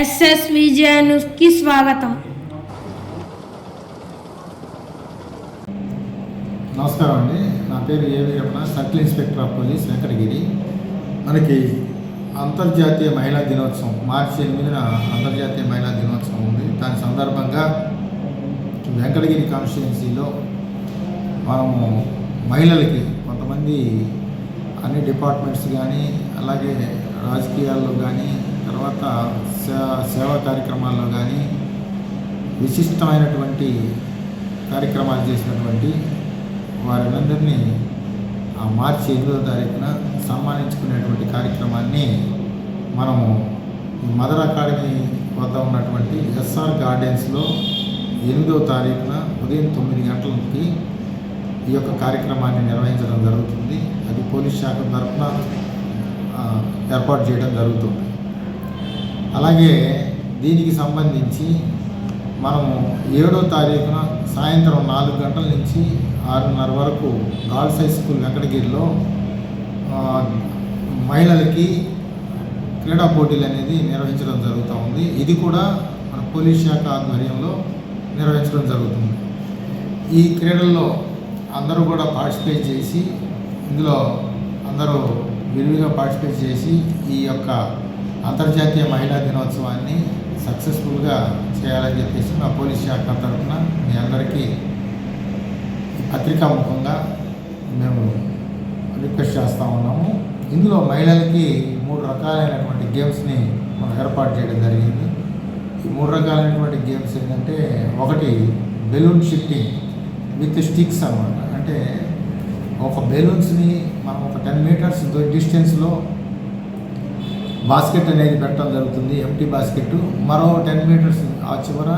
SS విజయ స్వాగతం. నమస్కారం అండి. నా పేరు A V Ramana circle inspector of police Venkatagiri. మనకి అంతర్జాతీయ మహిళా దినోత్సవం మార్చి ఎనిమిదిన అంతర్జాతీయ మహిళా దినోత్సవం ఉంది. దాని సందర్భంగా వెంకటగిరి కాన్స్టిట్యున్సీలో మనము మహిళలకి కొంతమంది అన్ని డిపార్ట్మెంట్స్ కానీ అలాగే రాజకీయాల్లో కానీ తర్వాత సేవా కార్యక్రమాల్లో కానీ విశిష్టమైనటువంటి కార్యక్రమాలు చేసినటువంటి వారినందరినీ ఆ మార్చి ఎనిమిదో తారీఖున సన్మానించుకునేటువంటి కార్యక్రమాన్ని మనము ఈ మదర్ అకాడమీ వద్ద ఉన్నటువంటి ఎస్ఆర్ గార్డెన్స్లో ఎనిమిదో తారీఖున ఉదయం తొమ్మిది గంటలకి ఈ యొక్క కార్యక్రమాన్ని నిర్వహించడం జరుగుతుంది. అది పోలీస్ శాఖ తరఫున ఏర్పాటు చేయడం జరుగుతుంది. అలాగే దీనికి సంబంధించి మనము ఏడో తారీఖున సాయంత్రం నాలుగు గంటల నుంచి ఆరున్నర వరకు గర్ల్స్ హై స్కూల్ వెంకటగిరిలో మహిళలకి క్రీడా పోటీలు అనేది నిర్వహించడం జరుగుతూ ఉంది. ఇది కూడా మన పోలీస్ శాఖ ఆధ్వర్యంలో నిర్వహించడం జరుగుతుంది. ఈ క్రీడల్లో అందరూ కూడా పార్టిసిపేట్ చేసి ఇందులో అందరూ విరివిగా పార్టిసిపేట్ చేసి ఈ యొక్క అంతర్జాతీయ మహిళా దినోత్సవాన్ని సక్సెస్ఫుల్గా చేయాలని చెప్పేసి మా పోలీస్ శాఖ తరఫున మీ అందరికీ పత్రికాముఖంగా మేము రిక్వెస్ట్ చేస్తూ ఉన్నాము. ఇందులో మహిళలకి మూడు రకాలైనటువంటి గేమ్స్ని మనం ఏర్పాటు చేయడం జరిగింది. ఈ మూడు రకాలైనటువంటి గేమ్స్ ఏంటంటే ఒకటి బెలూన్ షిఫ్టింగ్ విత్ స్టిక్స్ అన్నమాట. అంటే ఒక బెలూన్స్ని మనం ఒక టెన్ మీటర్స్ డిస్టెన్స్లో బాస్కెట్ అనేది పెట్టడం జరుగుతుంది ఎంటీ బాస్కెట్. మరో టెన్ మీటర్స్ ఆ చివర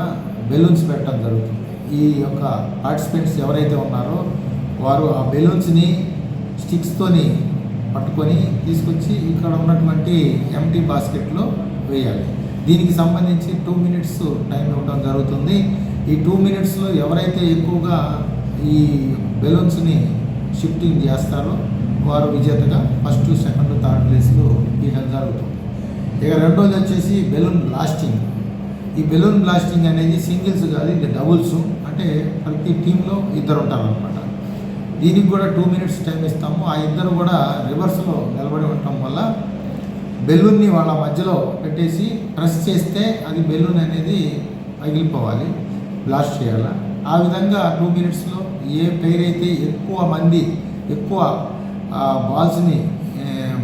బెలూన్స్ పెట్టడం జరుగుతుంది. ఈ యొక్క పార్టిసిపెంట్స్ ఎవరైతే ఉన్నారో వారు ఆ బెలూన్స్ని స్టిక్స్తోని పట్టుకొని తీసుకొచ్చి ఇక్కడ ఉన్నటువంటి ఎంటీ బాస్కెట్లో వేయాలి. దీనికి సంబంధించి టూ మినిట్స్ టైం ఇవ్వడం జరుగుతుంది. ఈ టూ మినిట్స్లో ఎవరైతే ఎక్కువగా ఈ బెలూన్స్ని షిఫ్టింగ్ చేస్తారో వారు విజేతగా ఫస్ట్ సెకండ్ థర్డ్ ప్లేస్లో తీయడం జరుగుతుంది. ఇక రెండోది వచ్చేసి బెలూన్ బ్లాస్టింగ్. ఈ బెలూన్ బ్లాస్టింగ్ అనేది సింగిల్స్ కాదు ఇది డబుల్స్. అంటే ప్రతి టీంలో ఇద్దరు ఉంటారు అనమాట దీనికి కూడా టూ మినిట్స్ టైం ఇస్తాము. ఆ ఇద్దరు కూడా రివర్స్లో నిలబడి ఉండటం వల్ల బెలూన్ని వాళ్ళ మధ్యలో పెట్టేసి ప్రెస్ చేస్తే అది బెలూన్ అనేది పగిలిపోవాలి బ్లాస్ట్ చేయాలి. ఆ విధంగా టూ మినిట్స్లో ఏ పేరైతే అయితే ఎక్కువ మంది ఎక్కువ బాల్స్ని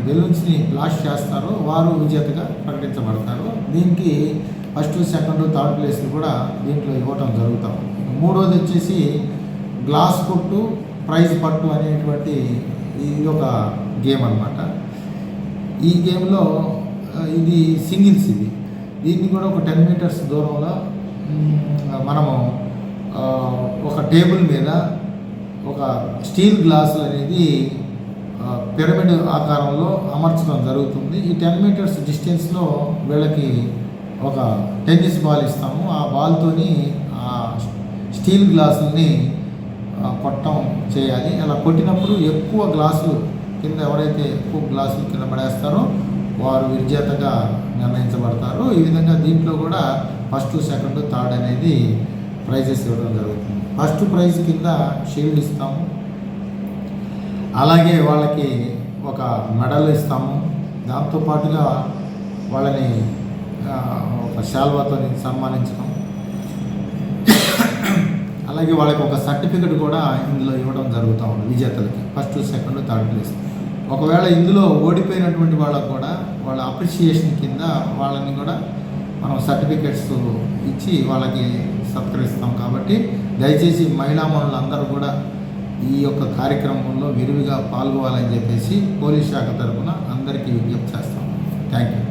బెలూన్స్ని బ్లాస్ట్ చేస్తారో వారు విజేతగా ప్రకటించబడతారు. దీనికి ఫస్ట్ సెకండ్ థర్డ్ ప్లేస్లు కూడా దీంట్లో ఇవ్వటం జరుగుతాం. మూడోది వచ్చేసి గ్లాస్ కొట్టు ప్రైజ్ పట్టు అనేటువంటి ఇది ఒక గేమ్ అనమాట ఈ గేమ్లో ఇది సింగిల్స్ ఇది దీన్ని కూడా ఒక టెన్ మీటర్స్ దూరంలో మనము ఒక టేబుల్ మీద ఒక స్టీల్ గ్లాసులు అనేది పిరమిడ్ ఆకారంలో అమర్చడం జరుగుతుంది. ఈ టెన్ మీటర్స్ డిస్టెన్స్లో వీళ్ళకి ఒక టెన్నిస్ బాల్ ఇస్తాము. ఆ బాల్తోని ఆ స్టీల్ గ్లాసుల్ని కొట్టం కొట్టడం చేయాలి. అలా కొట్టినప్పుడు ఎక్కువ గ్లాసులు కింద ఎవరైతే ఎక్కువ గ్లాసులు కింద పడేస్తారో వారు విజేతగా నిర్ణయించబడతారు. ఈ విధంగా దీంట్లో కూడా ఫస్ట్ సెకండ్ థర్డ్ అనేది ప్రైజెస్ ఇవ్వడం జరుగుతుంది. ఫస్ట్ ప్రైజ్ కింద షీల్డ్ ఇస్తాము. అలాగే వాళ్ళకి ఒక మెడల్ ఇస్తాము. దాంతోపాటుగా వాళ్ళని ఒక శాల్వాతో సన్మానించడం. అలాగే వాళ్ళకి ఒక సర్టిఫికెట్ కూడా ఇందులో ఇవ్వడం జరుగుతూ ఉంది విజేతలకి. First second third place. ఒకవేళ ఇందులో ఓడిపోయినటువంటి వాళ్ళకు కూడా వాళ్ళ అప్రిషియేషన్ కింద వాళ్ళని కూడా మనం సర్టిఫికెట్స్ ఇచ్చి వాళ్ళకి సత్కరిస్తాం. కాబట్టి దయచేసి మహిళా మనులందరూ కూడా ఈ యొక్క కార్యక్రమంలో విరివిగా పాల్గొవాలని చెప్పేసి పోలీస్ శాఖ తరఫున అందరికీ విజ్ఞప్తి చేస్తాం. Thank you